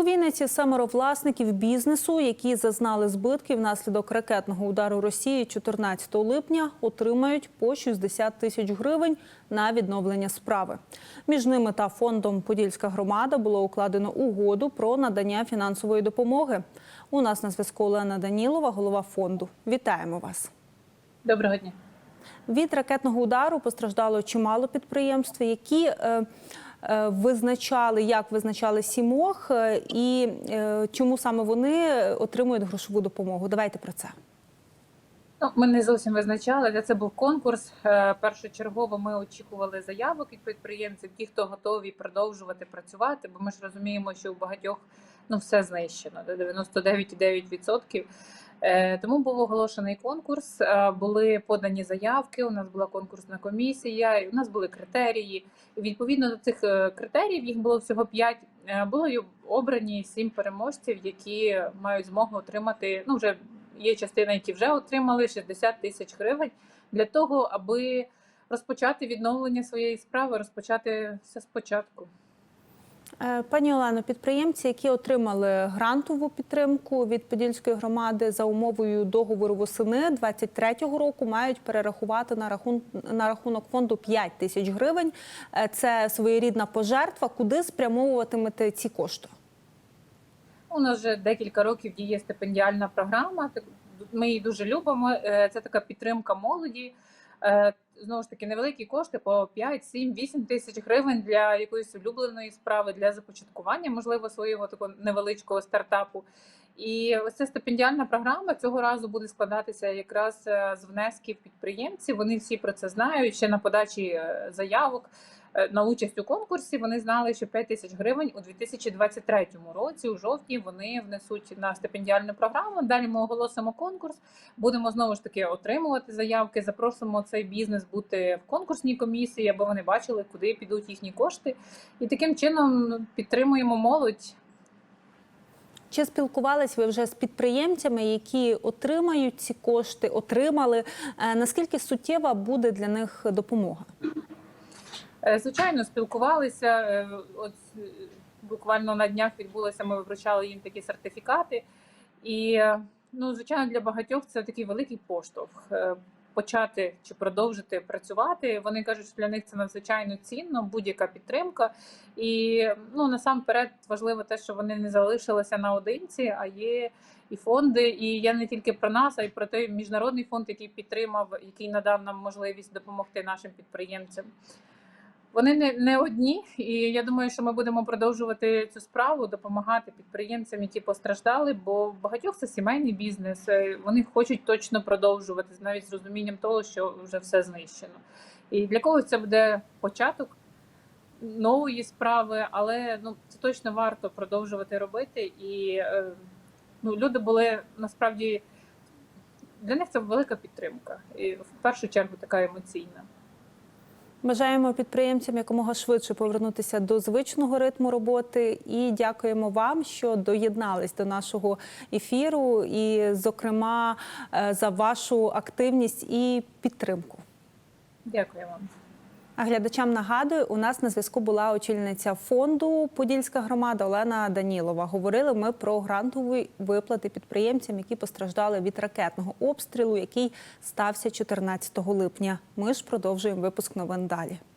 У Вінниці семеро власників бізнесу, які зазнали збитків внаслідок ракетного удару Росії 14 липня, отримають по 60 тисяч гривень на відновлення справи. Між ними та фондом Подільська громада було укладено угоду про надання фінансової допомоги. У нас на зв'язку Олена Данілова, голова фонду. Вітаємо вас. Доброго дня. Від ракетного удару постраждало чимало підприємств, які е, визначали, як визначали сімох, е, і е, чому саме вони отримують грошову допомогу. Давайте про це. Ну, ми не зовсім визначали, це був конкурс. Е, Першочергово ми очікували заявок від підприємців, ті, хто готові продовжувати працювати, бо ми ж розуміємо, що у багатьох ну все знищено, до 99,9%. Е, Тому був оголошений конкурс, е, були подані заявки. У нас була конкурсна комісія, у нас були критерії. І відповідно до цих критеріїв, їх було всього 5, було обрані 7 переможців, які мають змогу отримати. Ну вже є частина, які вже отримали 60 тисяч гривень для того, аби розпочати відновлення своєї справи, розпочати все спочатку. Е, Пані Олено, підприємці, які отримали грантову підтримку від Подільської громади за умовою договору восени 23-го року, мають перерахувати на рахун на рахунок фонду 5 тисяч гривень. Е, Це своєрідна пожертва. Куди спрямовуватимете ці кошти? У нас вже декілька років діє стипендіальна програма. Ми її дуже любимо. Е, Це така підтримка молоді. Е, Знову ж таки, невеликі кошти по 5, 7, 8 тисяч гривень для якоїсь улюбленої справи, для започаткування, можливо, свого такого невеличкого стартапу. І ось ця стипендіальна програма цього разу буде складатися якраз е, з внесків підприємців. Вони всі про це знають. Ще на подачі заявок на участь у конкурсі. Вони знали, що 5 тисяч гривень у 2023 році, у жовтні, вони внесуть на стипендіальну програму. Далі ми оголосимо конкурс. Будемо знову ж таки отримувати заявки. Запросимо цей бізнес бути в конкурсній комісії, аби вони бачили, куди підуть їхні кошти. І таким чином ну, підтримуємо молодь. Чи спілкувались ви вже з підприємцями, які отримають ці кошти, отримали? Е, Наскільки суттєва буде для них допомога? Е, Звичайно, спілкувалися. Е, От е, буквально на днях відбулося, ми вручали їм такі сертифікати. І ну, звичайно, для багатьох це такий великий поштовх. Почати чи продовжити працювати. Вони кажуть, що для них це надзвичайно цінно, будь-яка підтримка. І ну насамперед важливо те, що вони не залишилися наодинці, а є і фонди. І я не тільки про нас, а й про той міжнародний фонд, який підтримав, який надав нам можливість допомогти нашим підприємцям. Вони не, не одні, і я думаю, що ми будемо продовжувати цю справу, допомагати підприємцям, які постраждали, бо багатьох це сімейний бізнес. е, Вони хочуть точно продовжувати навіть з розумінням того, що вже все знищено. І для когось це буде початок нової справи, але ну це точно варто продовжувати робити. І е, ну, люди були насправді для них це велика підтримка, і в першу чергу така емоційна. Бажаємо підприємцям якомога швидше повернутися до звичного ритму роботи і дякуємо вам, що доєднались до нашого ефіру, і, зокрема, е, за вашу активність і підтримку. Дякую вам. А глядачам нагадую, у нас на зв'язку була очільниця фонду Подільська громада Олена Данілова. Говорили ми про грантові виплати підприємцям, які постраждали від ракетного обстрілу, який стався 14 липня. Ми ж продовжуємо випуск новин далі.